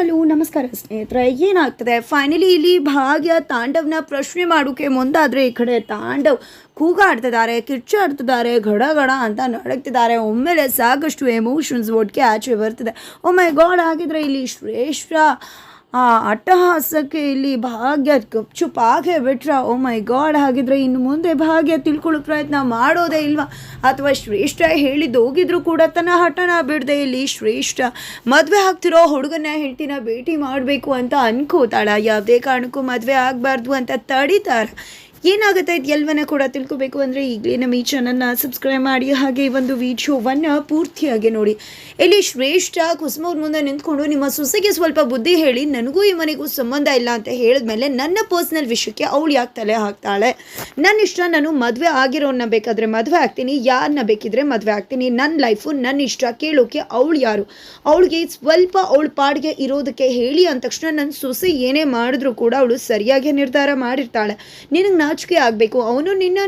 Hello, ನಮಸ್ಕಾರ ಸ್ನೇಹಿತರೆ. ಏನಾಗ್ತದೆ? ಫೈನಲಿ ಇಲ್ಲಿ ಭಾಗ್ಯ ತಾಂಡವ್ನ ಪ್ರಶ್ನೆ ಮಾಡೋಕೆ ಮುಂದಾದರೆ ಈ ಕಡೆ ತಾಂಡವ್ ಕೂಗಾಡ್ತಿದ್ದಾರೆ ಕಿಚ್ಚಾಡ್ತಿದ್ದಾರೆ ಗಡ ಗಡ ಅಂತ ನಡಕ್ತಿದ್ದಾರೆ ಒಮ್ಮೆಲೆ ಸಾಕಷ್ಟು ಎಮೋಷನ್ಸ್ ಒಟ್ಟಿಗೆ ಆಚೆ ಬರ್ತಿದೆ. ಒಮ್ಮೆ ಮೈ ಗಾಡ್ ಆಗಿದ್ರೆ ಇಲ್ಲಿ ಶ್ರೇಷ್ಠ ಆ ಅಟ್ಟಹಾಸಕ್ಕೆ ಇಲ್ಲಿ ಭಾಗ್ಯ ಗಪ್ಚುಪಾಗೆ ಬಿಟ್ರ. ಓ ಮೈ ಗಾಡ್ ಹಾಗಿದ್ರೆ ಇನ್ನು ಮುಂದೆ ಭಾಗ್ಯ ತಿಳ್ಕೊಳ್ಳೋ ಪ್ರಯತ್ನ ಮಾಡೋದೇ ಇಲ್ವಾ? ಅಥವಾ ಶ್ರೇಷ್ಠ ಹೇಳಿದ್ದು ಹೋಗಿದ್ರು ಕೂಡ ತನ್ನ ಹಠನ ಬಿಡದೆ ಇಲ್ಲಿ ಶ್ರೇಷ್ಠ. ಮದುವೆ ಆಗ್ತಿರೋ ಹುಡುಗನ ಹೆಂಡ್ತಿನ ಭೇಟಿ ಮಾಡಬೇಕು ಅಂತ ಅನ್ಕೋತಾಳ. ಯಾವುದೇ ಕಾರಣಕ್ಕೂ ಮದುವೆ ಆಗಬಾರ್ದು ಅಂತ ತಡಿತಾರ ಏನಾಗುತ್ತೆ ಎಲ್ಲವನ್ನ ಕೂಡ ತಿಳ್ಕೊಬೇಕು ಅಂದರೆ ಈಗಲೇ ನಮ್ಮ ಈ ಚಾನಲ್ನ ಸಬ್ಸ್ಕ್ರೈಬ್ ಮಾಡಿ, ಹಾಗೆ ಈ ಒಂದು ವಿಡಿಯೋವನ್ನು ಪೂರ್ತಿಯಾಗಿ ನೋಡಿ. ಇಲ್ಲಿ ಶ್ರೇಷ್ಠ ಕುಸುಮವ್ರ ಮುಂದೆ ನಿಂತ್ಕೊಂಡು ನಿಮ್ಮ ಸೊಸೆಗೆ ಸ್ವಲ್ಪ ಬುದ್ಧಿ ಹೇಳಿ, ನನಗೂ ಈ ಮನೆಗೂ ಸಂಬಂಧ ಇಲ್ಲ ಅಂತ ಹೇಳಿದ್ಮೇಲೆ ನನ್ನ ಪರ್ಸ್ನಲ್ ವಿಷಯಕ್ಕೆ ಅವಳು ಯಾಕೆ ತಲೆ ಹಾಕ್ತಾಳೆ? ನನ್ನ ಇಷ್ಟ, ನಾನು ಮದುವೆ ಆಗಿರೋನ್ನ ಬೇಕಾದರೆ ಮದುವೆ ಆಗ್ತೀನಿ ಯಾರನ್ನ ಬೇಕಿದ್ರೆ ಮದುವೆ ಆಗ್ತೀನಿ ನನ್ನ ಲೈಫು ನನ್ನ ಇಷ್ಟ ಕೇಳೋಕೆ ಅವಳು ಯಾರು? ಅವಳಿಗೆ ಸ್ವಲ್ಪ ಅವಳ ಪಾಡಿಗೆ ಇರೋದಕ್ಕೆ ಹೇಳಿ ಅಂದ ತಕ್ಷಣ ನನ್ನ ಸೊಸೆ ಏನೇ ಮಾಡಿದ್ರು ಕೂಡ ಅವಳು ಸರಿಯಾಗಿ ನಿರ್ಧಾರ ಮಾಡಿರ್ತಾಳೆ. ನಿನಗೆ ನಾಚಿಕೆ ಆಗಬೇಕು. ಅವನು ನಿನ್ನ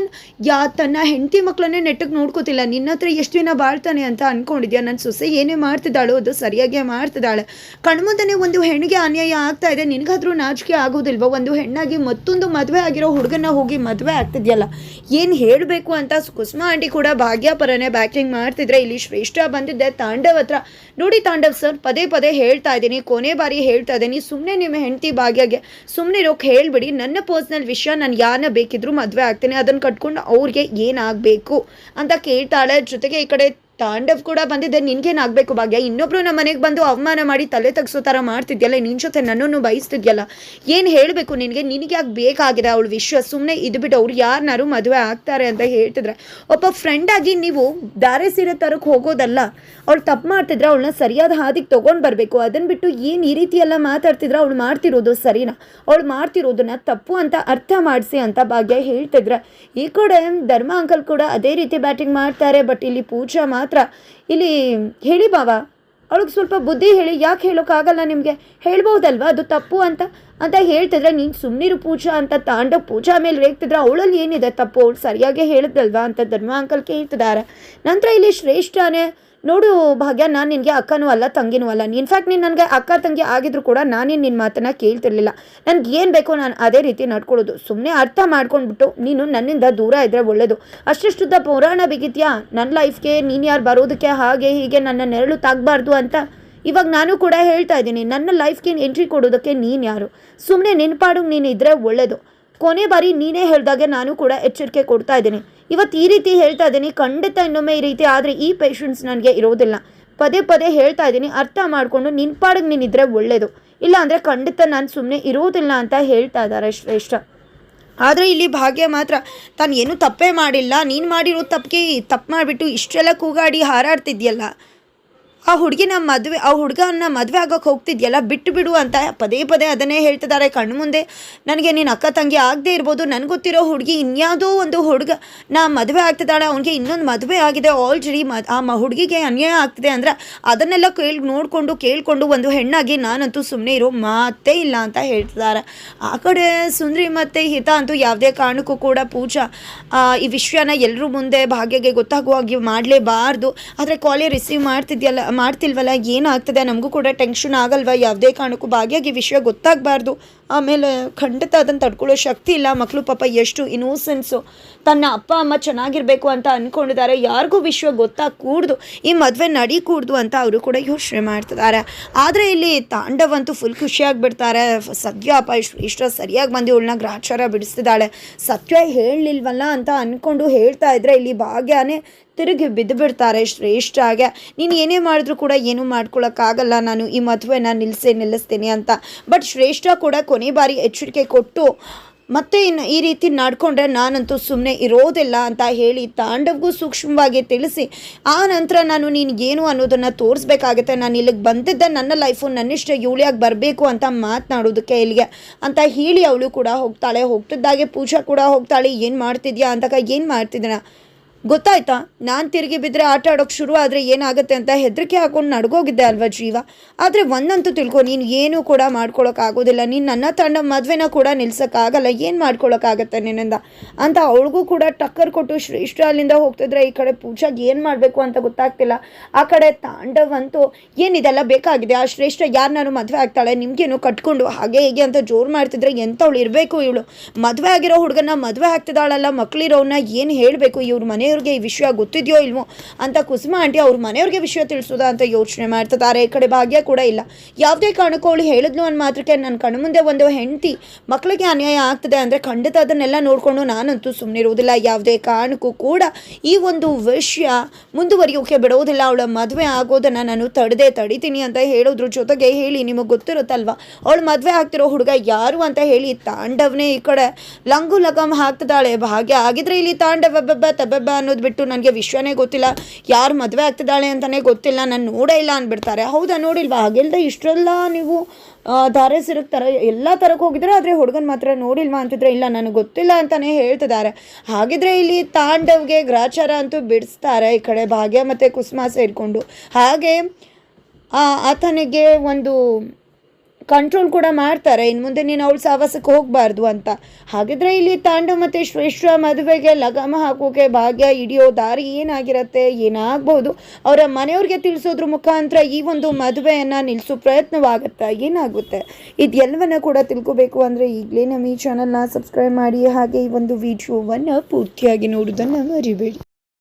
ಯಾ ತನ್ನ ಹೆಂಡತಿ ಮಕ್ಕಳನ್ನೇ ನೆಟ್ಟಗೆ ನೋಡ್ಕೋತಿಲ್ಲ. ನಿನ್ನ ಹತ್ರ ಎಷ್ಟು ದಿನ ಬಾಳ್ತಾನೆ ಅಂತ ಅಂದ್ಕೊಂಡಿದ್ಯಾ ನನ್ನ ಸೊಸೆ ಏನೇ ಮಾಡ್ತಿದ್ದಾಳೋ ಅದು ಸರಿಯಾಗಿ ಮಾಡ್ತಿದ್ದಾಳೆ. ಕಣ್ಮುಂದನೆ ಒಂದು ಹೆಣ್ಣಿಗೆ ಅನ್ಯಾಯ ಆಗ್ತಾ ಇದೆ. ನಿನಗಾದ್ರೂ ನಾಚಿಕೆ ಆಗೋದಿಲ್ವ? ಒಂದು ಹೆಣ್ಣಾಗಿ ಮತ್ತೊಂದು ಮದುವೆ ಆಗಿರೋ ಹುಡುಗನ ಹೋಗಿ ಮದುವೆ ಆಗ್ತಿದ್ಯಲ್ಲ? ಏನು ಹೇಳಬೇಕು ಅಂತ ಕುಸುಮಾ ಆಂಟಿ ಕೂಡ ಭಾಗ್ಯ ಪರನೇ ಮಾಡ್ತಿದ್ರೆ ಇಲ್ಲಿ ಶ್ರೇಷ್ಠ ಬಂದಿದ್ದೆ ತಾಂಡವ್ ಹತ್ರ. ನೋಡಿ ತಾಂಡವ್ ಸರ್, ಪದೇ ಪದೇ ಹೇಳ್ತಾ ಇದ್ದೀನಿ, ಕೊನೆ ಬಾರಿ ಹೇಳ್ತಾ ಇದ್ದೀನಿ. ಸುಮ್ಮನೆ ನಿಮ್ಮ ಹೆಂಡತಿ ಭಾಗ್ಯಗೆ ಸುಮ್ಮನೆ ಇರೋಕೆ ಹೇಳ್ಬಿಡಿ. ನನ್ನ ಪರ್ಸ್ನಲ್ ವಿಷಯ, ನಾನು ಯಾರನ್ನ ಬೇಕಿದ್ರು ಮದುವೆ ಆಗ್ತೀನಿ. ಅದನ್ನು ಕಟ್ಕೊಂಡು ಅವ್ರಿಗೆ ಏನಾಗಬೇಕು ಅಂತ ಕೇಳ್ತಾಳೆ. ಜೊತೆಗೆ ಈ ಕಡೆ ತಾಂಡವ್ ಕೂಡ ಬಂದಿದ್ದೆ ನಿನ್ಗೇನಾಗಬೇಕು ಭಾಗ್ಯ? ಇನ್ನೊಬ್ರು ನಮ್ಮ ಮನೆಗೆ ಬಂದು ಅವಮಾನ ಮಾಡಿ ತಲೆ ತಗ್ಸೋ ಥರ ಮಾಡ್ತಿದ್ಯಲ್ಲ ನಿನ್ನ ಜೊತೆ ನನ್ನನ್ನು ಬಯಸ್ತಿದ್ಯಲ್ಲ ಏನು ಹೇಳಬೇಕು ನಿನಗೆ? ನಿನಗೆ ಯಾಕೆ ಬೇಕಾಗಿದೆ ಅವಳು ವಿಶ್ವ? ಸುಮ್ಮನೆ ಇದು ಬಿಟ್ಟು ಅವ್ರು ಯಾರನ್ನಾರು ಮದುವೆ ಆಗ್ತಾರೆ ಅಂತ ಹೇಳ್ತಿದ್ರೆ. ಒಬ್ಬ ಫ್ರೆಂಡ್ ಆಗಿ ನೀವು ದಾರೆ ಸೀರೆ ತರಕ್ಕೆ ಹೋಗೋದಲ್ಲ, ಅವಳು ತಪ್ಪು ಮಾಡ್ತಿದ್ರೆ ಅವಳನ್ನ ಸರಿಯಾದ ಹಾದಿಗೆ ತೊಗೊಂಡು ಬರಬೇಕು. ಅದನ್ನು ಬಿಟ್ಟು ಏನು ಈ ರೀತಿ ಎಲ್ಲ ಮಾತಾಡ್ತಿದ್ರೆ ಅವಳು ಮಾಡ್ತಿರೋದು ಸರಿನಾ? ಅವಳು ಮಾಡ್ತಿರೋದನ್ನ ತಪ್ಪು ಅಂತ ಅರ್ಥ ಮಾಡಿಸಿ ಅಂತ ಭಾಗ್ಯ ಹೇಳ್ತಿದ್ರೆ. ಈ ಕಡೆ ಧರ್ಮ ಅಂಕಲ್ ಕೂಡ ಅದೇ ರೀತಿ ಬ್ಯಾಟಿಂಗ್ ಮಾಡ್ತಾರೆ ಬಟ್ ಇಲ್ಲಿ ಪೂಜಾ ಮಾತ್ರ. ಇಲ್ಲಿ ಹೇಳಿ ಬಾವ, ಅವಳಿಗೆ ಸ್ವಲ್ಪ ಬುದ್ಧಿ ಹೇಳಿ, ಯಾಕೆ ಹೇಳೋಕ್ಕಾಗಲ್ಲ ನಿಮಗೆ? ಹೇಳ್ಬೋದಲ್ವಾ ಅದು ತಪ್ಪು ಅಂತ? ಅಂತ ಹೇಳ್ತಿದ್ರೆ ನೀನು ಸುಮ್ಮನಿರು ಪೂಜಾ ಅಂತ ತಾಂಡ ಪೂಜಾ ಮೇಲೆ ರೇಗ್ತಿದ್ರೆ ಅವಳಲ್ಲಿ ಏನಿದೆ ತಪ್ಪು? ಅವಳು ಸರಿಯಾಗಿ ಹೇಳಿದಲ್ವಾ ಅಂತ ಧರ್ಮ ಅಂಕಲ್ ಕೇಳ್ತಿದ್ದಾರೆ. ನಂತರ ಇಲ್ಲಿ ಶ್ರೇಷ್ಠನೇ ನೋಡು ಭಾಗ್ಯ, ನಾನು ನಿನಗೆ ಅಕ್ಕನೂ ಅಲ್ಲ, ತಂಗಿನೂ ಅಲ್ಲ. ಇನ್ಫ್ಯಾಕ್ಟ್ ನೀನು ನನಗೆ ಅಕ್ಕ, ತಂಗಿ ಆಗಿದ್ರು ಕೂಡ ನಾನೇ ನಿನ್ನ ಮಾತನ್ನು ಕೇಳ್ತಿರ್ಲಿಲ್ಲ. ನನಗೆ ಏನು ಬೇಕೋ ನಾನು ಅದೇ ರೀತಿ ನಡ್ಕೊಳ್ಳೋದು. ಸುಮ್ಮನೆ ಅರ್ಥ ಮಾಡ್ಕೊಂಡ್ಬಿಟ್ಟು ನೀನು ನನ್ನಿಂದ ದೂರ ಇದ್ದರೆ ಒಳ್ಳೆಯದು ಅಷ್ಟಿಷ್ಟುದ್ದ ಪುರಾಣ ಬಿಗಿದ್ಯಾ ನನ್ನ ಲೈಫ್ಗೆ ನೀನು ಯಾರು ಬರೋದಕ್ಕೆ ಹಾಗೆ ಹೀಗೆ ನನ್ನ ನೆರಳು ತಾಗಬಾರ್ದು ಅಂತ ಇವಾಗ ನಾನು ಕೂಡ ಹೇಳ್ತಾ ಇದ್ದೀನಿ. ನನ್ನ ಲೈಫ್ಗೆ ಎಂಟ್ರಿ ಕೊಡೋದಕ್ಕೆ ನೀನು ಯಾರು? ಸುಮ್ಮನೆ ನೆನಪಾಡು ನೀನು ಇದ್ದರೆ ಒಳ್ಳೆಯದು ಕೊನೆ ಬಾರಿ ನೀನೇ ಹೇಳಿದಾಗೆ ನಾನು ಕೂಡ ಎಚ್ಚರಿಕೆ ಕೊಡ್ತಾ ಇದ್ದೀನಿ. ಇವತ್ತು ಈ ರೀತಿ ಹೇಳ್ತಾ ಇದ್ದೀನಿ. ಖಂಡಿತ ಇನ್ನೊಮ್ಮೆ ಈ ರೀತಿ ಆದರೆ ಈ ಪೇಷನ್ಸ್ ನನಗೆ ಇರೋದಿಲ್ಲ. ಪದೇ ಪದೇ ಹೇಳ್ತಾ ಇದ್ದೀನಿ. ಅರ್ಥ ಮಾಡಿಕೊಂಡು ನಿನ್ನ ಪಾಡಿಗೆ ನೀನಿದ್ರೆ ಒಳ್ಳೆಯದು ಇಲ್ಲ ಅಂದರೆ ಖಂಡಿತ ನಾನು ಸುಮ್ಮನೆ ಇರೋದಿಲ್ಲ ಅಂತ ಹೇಳ್ತಾ ಇದ್ದಾರೆ ಶ್ರೇಷ್ಠ. ಆದರೆ ಇಲ್ಲಿ ಭಾಗ್ಯ ಮಾತ್ರ, ತಾನು ಏನೂ ತಪ್ಪೇ ಮಾಡಿಲ್ಲ. ನೀನು ಮಾಡಿರೋ ತಪ್ಪಿಗೆ ತಪ್ಪು ಮಾಡಿಬಿಟ್ಟು ಇಷ್ಟೆಲ್ಲ ಕೂಗಾಡಿ ಹಾರಾಡ್ತಿದ್ಯಲ್ಲ. ಆ ಹುಡುಗಿನ ಮದುವೆ, ಆ ಹುಡುಗನ ಮದುವೆ ಆಗೋಕೆ ಹೋಗ್ತಿದ್ಯಲ್ಲ, ಬಿಟ್ಟು ಬಿಡು ಅಂತ ಪದೇ ಪದೇ ಅದನ್ನೇ ಹೇಳ್ತಿದ್ದಾರೆ ಕಣ್ಣು ಮುಂದೆ. ನನಗೆ ನೀನು ಅಕ್ಕ ತಂಗಿ ಆಗದೆ ಇರ್ಬೋದು, ನನಗೆ ಗೊತ್ತಿರೋ ಹುಡುಗಿ ಇನ್ಯಾವುದೋ ಒಂದು ಹುಡುಗ ನಾ ಮದುವೆ ಆಗ್ತಿದ್ದಾಳೆ, ಅವನಿಗೆ ಇನ್ನೊಂದು ಮದುವೆ ಆಗಿದೆ ಆಲ್ರೆಡಿ ಮ, ಆ ಹುಡುಗಿಗೆ ಅನ್ಯಾಯ ಆಗ್ತಿದೆ ಅಂದರೆ ಅದನ್ನೆಲ್ಲ ಕೇಳಿ, ನೋಡಿಕೊಂಡು, ಕೇಳಿಕೊಂಡು ಒಂದು ಹೆಣ್ಣಾಗಿ ನಾನಂತೂ ಸುಮ್ಮನೆ ಇರೋ ಮಾತೇ ಇಲ್ಲ ಅಂತ ಹೇಳ್ತಿದ್ದಾರೆ ಆ ಕಡೆ ಸುಂದ್ರಿ ಮತ್ತು ಹಿತ ಅಂತೂ ಯಾವುದೇ ಕಾರಣಕ್ಕೂ ಕೂಡ ಪೂಜಾ ಈ ವಿಷಯನ ಎಲ್ಲರೂ ಮುಂದೆ ಭಾಗ್ಯಗೆ ಗೊತ್ತಾಗುವ ಹಾಗೆ ಮಾಡಲೇಬಾರ್ದು. ಆದರೆ ಕಾಲೇ ರಿಸೀವ್ ಮಾಡ್ತಿದ್ಯಲ್ಲ ಮಾಡ್ತಿಲ್ವಲ್ಲ? ಏನಾಗ್ತದೆ ನಮಗೂ ಕೂಡ ಟೆನ್ಷನ್ ಆಗಲ್ವಾ? ಯಾವುದೇ ಕಾರಣಕ್ಕೂ ಭಾಗ್ಯಗೆ ವಿಷಯ ಗೊತ್ತಾಗಬಾರ್ದು. ಆಮೇಲೆ ಖಂಡಿತ ಅದನ್ನು ತಡ್ಕೊಳ್ಳೋ ಶಕ್ತಿ ಇಲ್ಲ. ಮಕ್ಕಳು ಪಾಪ ಎಷ್ಟು ಇನೋಸೆನ್ಸು ತನ್ನ ಅಪ್ಪ, ಅಮ್ಮ ಚೆನ್ನಾಗಿರಬೇಕು ಅಂತ ಅಂದ್ಕೊಂಡಿದ್ದಾರೆ ಯಾರಿಗೂ ವಿಶ್ವ ಗೊತ್ತಾಗಕೂಡ್ದು. ಈ ಮದುವೆ ನಡೀಕೂಡ್ದು ಅಂತ ಅವರು ಕೂಡ ಯೋಚನೆ ಮಾಡ್ತಿದ್ದಾರೆ. ಆದರೆ ಇಲ್ಲಿ ತಾಂಡವ್ ಅಂತೂ ಫುಲ್ ಖುಷಿಯಾಗಿಬಿಡ್ತಾರೆ. ಸದ್ಯ ಅಪ್ಪ ಇಷ್ಟು ಸರಿಯಾಗಿ ಬಂದು ಇವಳನ್ನ ಗ್ರಾಚಾರ ಬಿಡಿಸ್ತಿದ್ದಾಳೆ. ಸತ್ಯ ಹೇಳಲಿಲ್ವಲ್ಲ ಅಂತ ಅಂದ್ಕೊಂಡು ಹೇಳ್ತಾ ಇದ್ರೆ ಇಲ್ಲಿ ಭಾಗ್ಯನೇ ತಿರುಗಿ ಬಿದ್ದು ಬಿಡ್ತಾರೆ ಶ್ರೇಷ್ಠ ಹಾಗೆ. ನೀನು ಏನೇ ಮಾಡಿದ್ರು ಕೂಡ ಏನೂ ಮಾಡ್ಕೊಳಕ್ಕಾಗಲ್ಲ. ನಾನು ಈ ಮದುವೆನ ನಿಲ್ಲಿಸಿ ನಿಲ್ಲಿಸ್ತೀನಿ ಅಂತ. ಬಟ್ ಶ್ರೇಷ್ಠ ಕೂಡ ಕೊನೆ ಬಾರಿ ಎಚ್ಚರಿಕೆ ಕೊಟ್ಟು ಮತ್ತೆ ಇನ್ನು ಈ ರೀತಿ ನಡ್ಕೊಂಡ್ರೆ ನಾನಂತೂ ಸುಮ್ಮನೆ ಇರೋದಿಲ್ಲ ಅಂತ ಹೇಳಿ ತಾಂಡವ್ಗೂ ಸೂಕ್ಷ್ಮವಾಗಿ ತಿಳಿಸಿ, ಆ ನಂತರ ನಾನು ನೀನು ಏನು ಅನ್ನೋದನ್ನು ತೋರಿಸ್ಬೇಕಾಗತ್ತೆ, ನಾನು ಇಲ್ಲಿಗೆ ಬಂದಿದ್ದೆ, ನನ್ನ ಲೈಫು ನನ್ನಿಷ್ಟ ಇವಳಿಯಾಗಿ ಬರಬೇಕು ಅಂತ ಮಾತನಾಡೋದಕ್ಕೆ ಇಲ್ಲಿಗೆ ಅಂತ ಹೇಳಿ ಅವಳು ಕೂಡ ಹೋಗ್ತಾಳೆ. ಹೋಗ್ತಿದ್ದಾಗೆ ಪೂಜಾ ಕೂಡ ಹೋಗ್ತಾಳೆ. ಏನು ಮಾಡ್ತಿದ್ಯಾ ಅಂತಕ ಏನು ಮಾಡ್ತಿದ್ದೀನ ಗೊತ್ತಾಯ್ತಾ? ನಾನು ತಿರುಗಿ ಬಿದ್ದರೆ ಆಟ ಆಡೋಕ್ಕೆ ಶುರು ಆದರೆ ಏನಾಗುತ್ತೆ ಅಂತ ಹೆದರಿಕೆ ಹಾಕೊಂಡು ನಡ್ಗೋಗಿದ್ದೆ ಅಲ್ವಾ ಜೀವ? ಆದರೆ ಒಂದಂತೂ ತಿಳ್ಕೊ, ನೀನು ಏನೂ ಕೂಡ ಮಾಡ್ಕೊಳ್ಳೋಕ್ಕಾಗೋದಿಲ್ಲ ನೀನು ನನ್ನ ತಂಡ ಮದುವೆನ ಕೂಡ ನಿಲ್ಸೋಕ್ಕಾಗಲ್ಲ. ಏನು ಮಾಡ್ಕೊಳೋಕ್ಕಾಗತ್ತೆ ನಿನ್ನಿಂದ? ಅಂತ ಅವಳಿಗೂ ಕೂಡ ಟಕ್ಕರ್ ಕೊಟ್ಟು ಶ್ರೇಷ್ಠ ಅಲ್ಲಿಂದ ಹೋಗ್ತಿದ್ರೆ ಈ ಕಡೆ ಪೂಜಾಗೆ ಏನು ಮಾಡಬೇಕು ಅಂತ ಗೊತ್ತಾಗ್ತಿಲ್ಲ. ಆ ಕಡೆ ತಾಂಡವಂತೂ ಏನಿದೆಲ್ಲ ಬೇಕಾಗಿದೆ? ಆ ಶ್ರೇಷ್ಠ ಯಾರು ನಾನು ಮದುವೆ ಆಗ್ತಾಳೆ? ನಿಮಗೇನು ಕಟ್ಕೊಂಡು ಹಾಗೆ ಹೀಗೆ ಅಂತ ಜೋರು ಮಾಡ್ತಿದ್ರೆ ಎಂಥವಳು ಇರಬೇಕು ಇವಳು? ಮದುವೆ ಆಗಿರೋ ಹುಡುಗನ ಮದುವೆ ಆಗ್ತಿದ್ದಾಳಲ್ಲ ಮಕ್ಕಳಿರೋನ್ನ ಏನು ಹೇಳಬೇಕು ಇವ್ರ ಮನೆಯವ್ರಿಗೆ ಈ ವಿಷಯ ಗೊತ್ತಿದೆಯೋ ಇಲ್ವೋ ಅಂತ ಕುಸುಮ ಆಂಟಿ ಅವ್ರ ಮನೆಯವ್ರಿಗೆ ವಿಷಯ ತಿಳಿಸೋದಾ ಅಂತ ಯೋಚನೆ ಮಾಡ್ತಿದ್ದಾರೆ. ಈ ಕಡೆ ಭಾಗ್ಯ ಕೂಡ ಇಲ್ಲ. ಯಾವುದೇ ಕಾರಣಕ್ಕೂ ಹೇಳಿದ್ನು ಹೇಳಿದ್ಲು ಮಾತ್ರಕ್ಕೆ ನನ್ನ ಕಣ್ಣು ಮುಂದೆ ಒಂದು ಹೆಂಡತಿ ಮಕ್ಕಳಿಗೆ ಅನ್ಯಾಯ ಆಗ್ತದೆ ಅಂದರೆ ಖಂಡಿತ ಅದನ್ನೆಲ್ಲ ನೋಡಿಕೊಂಡು ನಾನಂತೂ ಸುಮ್ಮನಿರುವುದಿಲ್ಲ ಯಾವುದೇ ಕಾರಣಕ್ಕೂ ಕೂಡ ಈ ಒಂದು ವಿಷಯ ಮುಂದುವರಿಯೋಕೆ ಬಿಡೋದಿಲ್ಲ. ಅವಳ ಮದುವೆ ಆಗೋದನ್ನು ನಾನು ತಡದೆ ತಡಿತೀನಿ ಅಂತ ಹೇಳೋದ್ರ ಜೊತೆಗೆ ಹೇಳಿ, ನಿಮಗೆ ಗೊತ್ತಿರುತ್ತಲ್ವ? ಅವಳು ಮದುವೆ ಆಗ್ತಿರೋ ಹುಡುಗ ಯಾರು ಅಂತ ಹೇಳಿ, ತಾಂಡವ್ನೇ ಈ ಕಡೆ ಲಂಗು ಲಗಮ್ ಹಾಕ್ತಿದ್ದಾಳೆ. ಭಾಗ್ಯ ಆಗಿದ್ರೆ ಇಲ್ಲಿ ತಾಂಡವ ಬೆಬ್ಬ, ತಬೆಬ್ಬ ಅನ್ನೋದು ಬಿಟ್ಟು ನನಗೆ ವಿಷಯನೇ ಗೊತ್ತಿಲ್ಲ. ಯಾರು ಮದುವೆ ಆಗ್ತಿದ್ದಾಳೆ ಅಂತಲೇ ಗೊತ್ತಿಲ್ಲ. ನಾನು ನೋಡೇ ಇಲ್ಲ ಅಂದ್ಬಿಡ್ತಾರೆ ಹೌದಾ ನೋಡಿಲ್ವಾ? ಹಾಗೆಲ್ಲದೆ ಇಷ್ಟೆಲ್ಲ ನೀವು ಧಾರೆ ಸಿರಕ್ ಥರ ಎಲ್ಲ ಥರಕ್ಕೆ ಹೋಗಿದ್ರೆ ಆದರೆ ಹುಡುಗನ ಮಾತ್ರ ನೋಡಿಲ್ವಾ ಅಂತಿದ್ರೆ ಇಲ್ಲ, ನನಗೆ ಗೊತ್ತಿಲ್ಲ ಅಂತಲೇ ಹೇಳ್ತಿದ್ದಾರೆ. ಹಾಗಿದ್ರೆ ಇಲ್ಲಿ ತಾಂಡವ್ಗೆ ಗ್ರಾಚಾರ ಅಂತೂ ಬಿಡಿಸ್ತಾರೆ ಈ ಕಡೆ ಭಾಗ್ಯ ಮತ್ತು ಕುಸುಮ ಸೇರಿಕೊಂಡು. ಹಾಗೆ ಆತನಿಗೆ ಒಂದು ಕಂಟ್ರೋಲ್ ಕೂಡ ಮಾಡ್ತಾರೆ. ಇನ್ನು ಮುಂದೆ ನೀನು ಅವಳು ಸಾವಾಸಕ್ಕೆ ಹೋಗಬಾರ್ದು ಅಂತ. ಹಾಗಿದ್ರೆ ಇಲ್ಲಿ ತಾಂಡವ್ ಮತ್ತು ಶ್ರೇಷ್ಠ ಮದುವೆಗೆ ಲಗಾಮ ಹಾಕೋಕೆ ಭಾಗ್ಯ ಹಿಡಿಯೋ ದಾರಿ ಏನಾಗಿರತ್ತೆ? ಏನಾಗ್ಬೋದು? ಅವರ ಮನೆಯವ್ರಿಗೆ ತಿಳಿಸೋದ್ರ ಮುಖಾಂತರ ಈ ಒಂದು ಮದುವೆಯನ್ನು ನಿಲ್ಲಿಸೋ ಪ್ರಯತ್ನವಾಗುತ್ತೆ? ಏನಾಗುತ್ತೆ? ಇದೆಲ್ಲವನ್ನ ಕೂಡ ತಿಳ್ಕೊಬೇಕು ಅಂದರೆ ಈಗಲೇ ನಮ್ಮ ಈ ಚಾನಲ್ನ ಸಬ್ಸ್ಕ್ರೈಬ್ ಮಾಡಿ. ಹಾಗೆ ಈ ಒಂದು ವಿಡಿಯೋವನ್ನು ಪೂರ್ತಿಯಾಗಿ ನೋಡೋದನ್ನು ಮರಿಬೇಡಿ.